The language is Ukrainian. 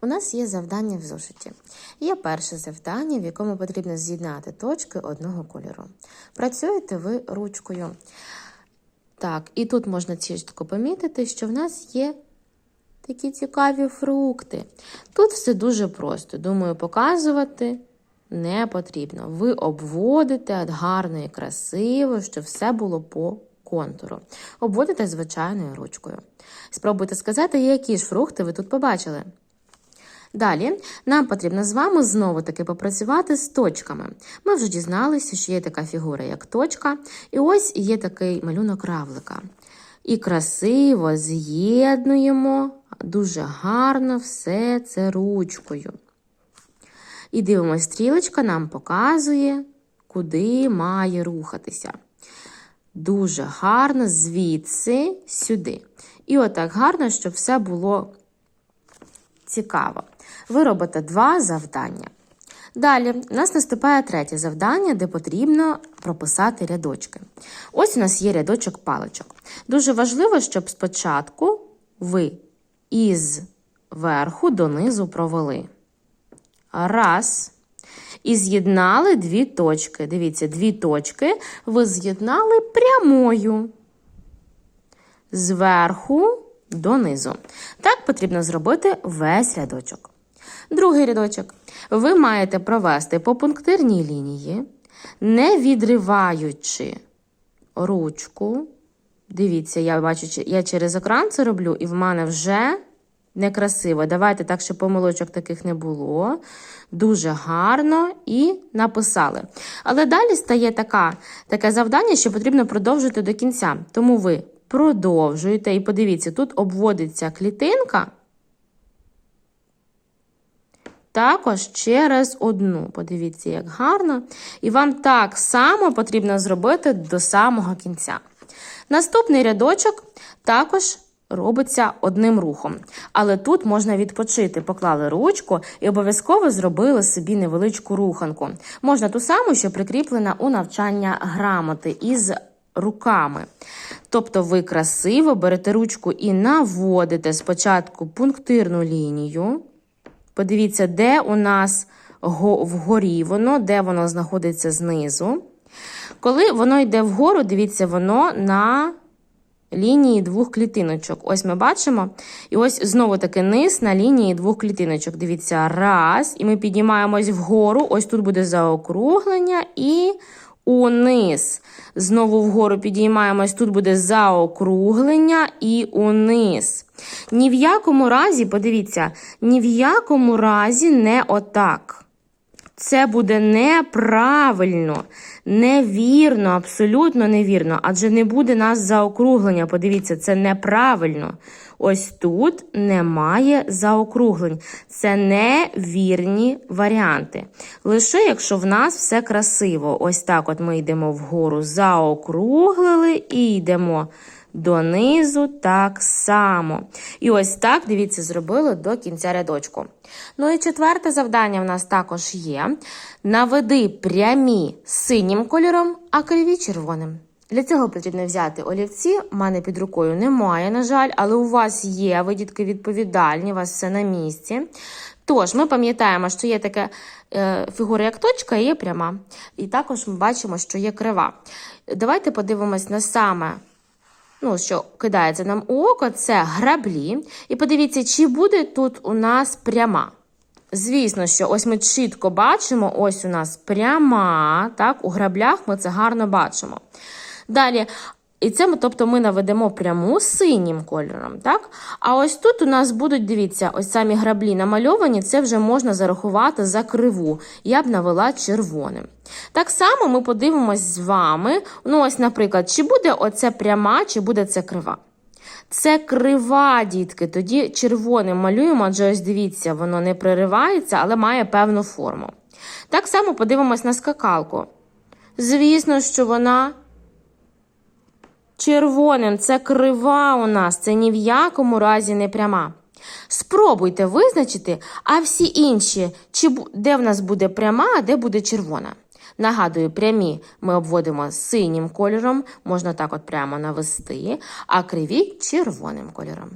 У нас є завдання в зошиті. Є перше завдання, в якому потрібно з'єднати точки одного кольору. Працюєте ви ручкою. Так, і тут можна чітко помітити, що в нас є такі цікаві фрукти. Тут все дуже просто. Думаю, показувати не потрібно. Ви обводите гарно і красиво, щоб все було по контуру. Обводите звичайною ручкою. Спробуйте сказати, які ж фрукти ви тут побачили. Далі нам потрібно з вами знову таки попрацювати з точками. Ми вже дізналися, що є така фігура, як точка, і ось є такий малюнок равлика. І красиво з'єднуємо дуже гарно все це ручкою. І дивимося, стрілочка нам показує, куди має рухатися. Дуже гарно звідси сюди. І отак гарно, щоб все було цікаво. Ви робите два завдання. Далі у нас наступає третє завдання, де потрібно прописати рядочки. Ось у нас є рядочок паличок. Дуже важливо, щоб спочатку ви із верху донизу провели. Раз. І з'єднали дві точки. Дивіться, дві точки ви з'єднали прямою. Зверху донизу. Так потрібно зробити весь рядочок. Другий рядочок. Ви маєте провести по пунктирній лінії, не відриваючи ручку. Дивіться, я бачу, я через екран це роблю, і в мене вже некрасиво. Давайте так, щоб помилочок таких не було. Дуже гарно і написали. Але далі стає така, таке завдання, що потрібно продовжити до кінця. Тому ви продовжуєте, і подивіться, тут обводиться клітинка. Також через одну. Подивіться, як гарно. І вам так само потрібно зробити до самого кінця. Наступний рядочок також робиться одним рухом. Але тут можна відпочити. Поклали ручку і обов'язково зробили собі невеличку руханку. Можна ту саму, що прикріплена у навчання грамоти із руками. Тобто ви красиво берете ручку і наводите спочатку пунктирну лінію. Подивіться, де у нас вгорі воно, де воно знаходиться знизу. Коли воно йде вгору, дивіться, воно на лінії двох клітиночок. Ось ми бачимо. І ось знову таки низ на лінії двох клітиночок. Дивіться, раз. І ми піднімаємось вгору. Ось тут буде заокруглення і униз. Знову вгору підіймаємось, тут буде заокруглення і униз. Ні в якому разі, подивіться, ні в якому разі не отак. Це буде неправильно, невірно, абсолютно невірно, адже не буде нас заокруглення. Подивіться, це неправильно. Ось тут немає заокруглень. Це невірні варіанти. Лише якщо в нас все красиво. Ось так от ми йдемо вгору, заокруглили і йдемо донизу так само. І ось так, дивіться, зробили до кінця рядочку. Ну і четверте завдання в нас також є: наведи прямі синім кольором, а криві червоним. Для цього потрібно взяти олівці. У мене під рукою немає, на жаль, але у вас є, ви дітки відповідальні, у вас все на місці. Тож, ми пам'ятаємо, що є така е, фігура, як точка, і є пряма. І також ми бачимо, що є крива. Давайте подивимось на саме ну, що кидається нам у око, це граблі. І подивіться, чи буде тут у нас пряма. Звісно, що ось ми чітко бачимо, ось у нас пряма, так, у граблях ми це гарно бачимо. Далі, і це, тобто, ми наведемо пряму синім кольором. так? А ось тут у нас будуть, дивіться, ось самі граблі намальовані, це вже можна зарахувати за криву. Я б навела червоним. Так само ми подивимось з вами. Ну, ось, наприклад, чи буде оце пряма, чи буде це крива. Це крива, дітки, тоді червоним малюємо, адже ось дивіться, воно не приривається, але має певну форму. Так само подивимось на скакалку. Звісно, що вона червоним це крива у нас, це ні в якому разі не пряма. Спробуйте визначити, а всі інші, чи де в нас буде пряма, а де буде червона. Нагадую, прямі ми обводимо синім кольором, можна так от прямо навести, а криві червоним кольором.